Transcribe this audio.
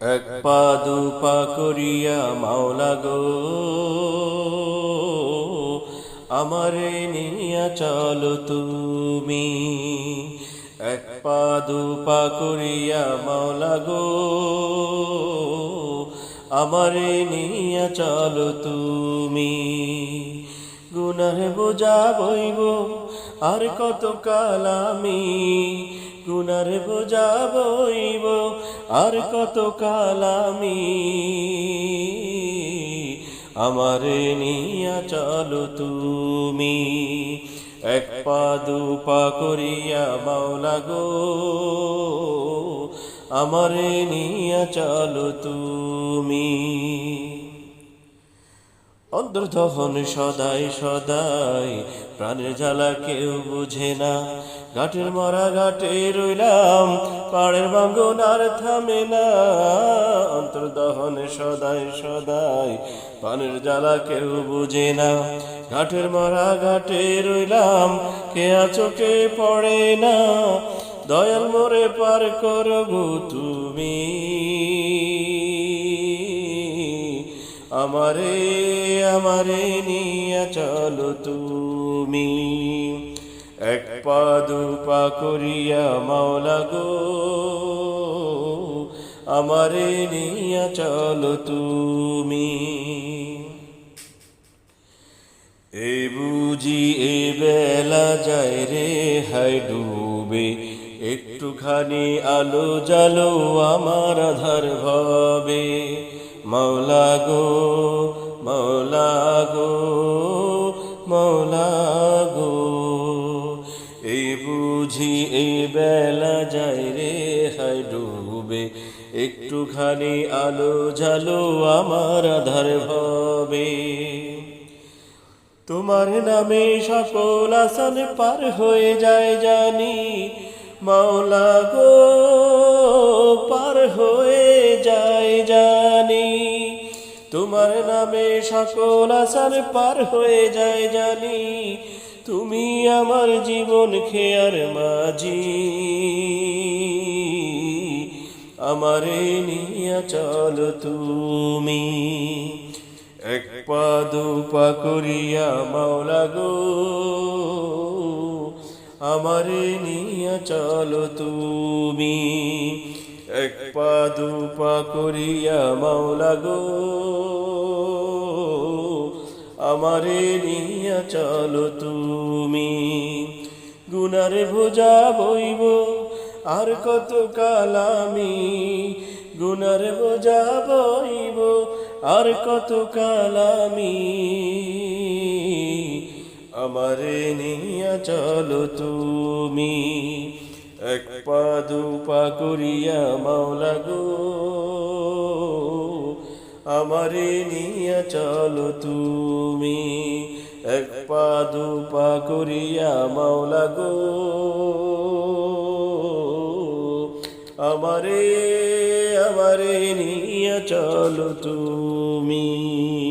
এক পা দু পা করিয়া মাওলা গো। আমারে নিয়া চলো তুমি। এক পা দু পা করিয়া মাওলা গো। আমারে নিয়া চলো তুমি। গুনার বোঝা বইব আর কত কাল আমি। গুনার বোঝা বইব আর কত কালামি আমার নিয়া চলো তুমি। এক পা দু পা করিয়া মাওলা গো, আমার নিয়া চলো তুমি। অন্তর্দহন সদাই সদাই, প্রাণের জ্বালা কেউ বুঝে না। ঘাটের মরা ঘাটে রইলাম, পাড়ের ভাঙ্গন আর থামে না। অন্তর্দহন সদাই সদাই, প্রাণের জ্বালা কেউ বুঝে না। ঘাটের মরা ঘাটে রইলাম, কে চোখে পড়ে না। দয়াল মোরে পার করব তুমি। আমারে আমারে নিয়ে চলো তুমি। এক পা, দু পা করিয়া মাওলা গো, আমারে নিয়া চলো তুমি। এ বুঝি এ বেলা যায় রে হাই ডুবে। একটুখানি আলো জালো আমার আধার ভাবে। মৌলা গো মৌলা গো মৌলা গো। এই বুঝি এই বেলা যায় রে হাই ডুবে। একটুখানি আলো জালো আমার আধার ভাবে। তোমার নামে সকল আসান পার হয়ে যায় জানি। মাওলা গো, পার হয়ে যায় জানি। তোমার নামে সকল আসান পার হয়ে যায় জানি। তুমি আমার জীবন খেয়ার মাঝি। আমারে নিয়া চল তুমি। এক পা, দু পা করিয়া মাওলা গো। আমারে নিয়া চলো তুমি। এক পা, দু পা করিয়া মাওলা গো। আমারে নিয়া চলো তুমি। গুনার ভোজা বইব, আর কত কাল আমি। গুনার বোঝা বইব, আর কত কাল আমি। আমারে নিয়া চলো তুমি। এক পা, দু পা করিয়া মাওলা গো। আমারে নিয়া চলো তুমি। এক পা, দু পা করিয়া মাওলা গো। আমারে আমারে নিয়া চলো তুমি।